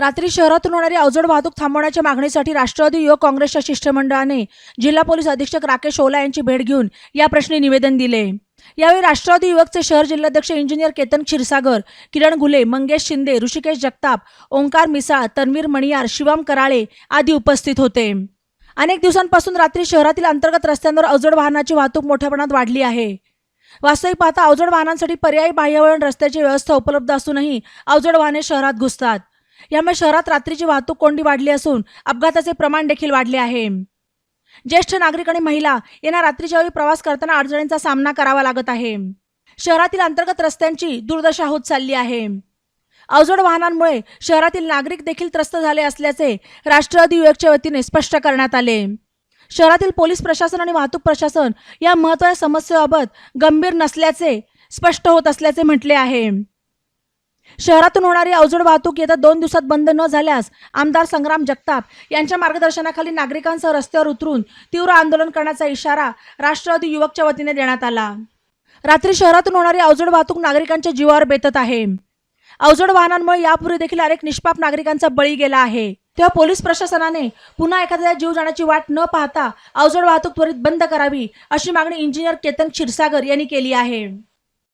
रात्री शहरातून होणारी अवजड वाहतूक थांबवण्याच्या मागणीसाठी राष्ट्रवादी युवक काँग्रेसच्या शिष्टमंडळाने जिल्हा पोलीस अधीक्षक राकेश ओला यांची भेट घेऊन या प्रश्नी निवेदन दिले. यावेळी राष्ट्रवादी युवकचे शहर जिल्हाध्यक्ष इंजिनियर केतन क्षीरसागर किरण घुले मंगेश शिंदे ऋषिकेश जगताप ओंकार मिसाळ तन्वीर मणियार शिवम कराळे आदी उपस्थित होते. अनेक दिवसांपासून रात्री शहरातील अंतर्गत रस्त्यांवर अवजड वाहनाची वाहतूक मोठ्या प्रमाणात वाढली आहे. वास्तविक पाहता अवजड वाहनांसाठी पर्यायी बाह्यवळण रस्त्याची व्यवस्था उपलब्ध असूनही अवजड वाहने शहरात घुसतात. यामुळे शहरात रात्रीची वाहतूक कोंडी वाढली असून अपघाताचे प्रमाण देखील वाढले आहे. ज्येष्ठ नागरिक आणि महिला यांना रात्रीच्या वेळी प्रवास करताना अडचणींचा सामना करावा लागत आहे. शहरातील अंतर्गत रस्त्यांची दुर्दशा होत चालली आहे. अवजड वाहनांमुळे शहरातील नागरिक देखील त्रस्त झाले असल्याचे राष्ट्रवादी युवकच्या वतीने स्पष्ट करण्यात आले. शहरातील पोलीस प्रशासन आणि वाहतूक प्रशासन या महत्त्वाच्या समस्येबाबत गंभीर नसल्याचे स्पष्ट होत असल्याचे म्हटले आहे. शहरातून होणारी अवजड वाहतूक येत्या दोन दिवसात बंद न झाल्यास आमदार संग्राम जगताप यांच्या मार्गदर्शनाखाली नागरिकांसह रस्त्यावर उतरून तीव्र आंदोलन करण्याचा इशारा राष्ट्रवादी युवकच्या वतीने देण्यात आला. रात्री शहरातून होणारी अवजड वाहतूक नागरिकांच्या जीवावर बेतत आहे. अवजड वाहनांमुळे यापूर्वी देखील अनेक निष्पाप नागरिकांचा बळी गेला आहे. तेव्हा पोलीस प्रशासनाने पुन्हा एखाद्या जीव जाण्याची वाट न पाहता अवजड वाहतूक त्वरित बंद करावी अशी मागणी इंजिनियर केतन क्षीरसागर यांनी केली आहे.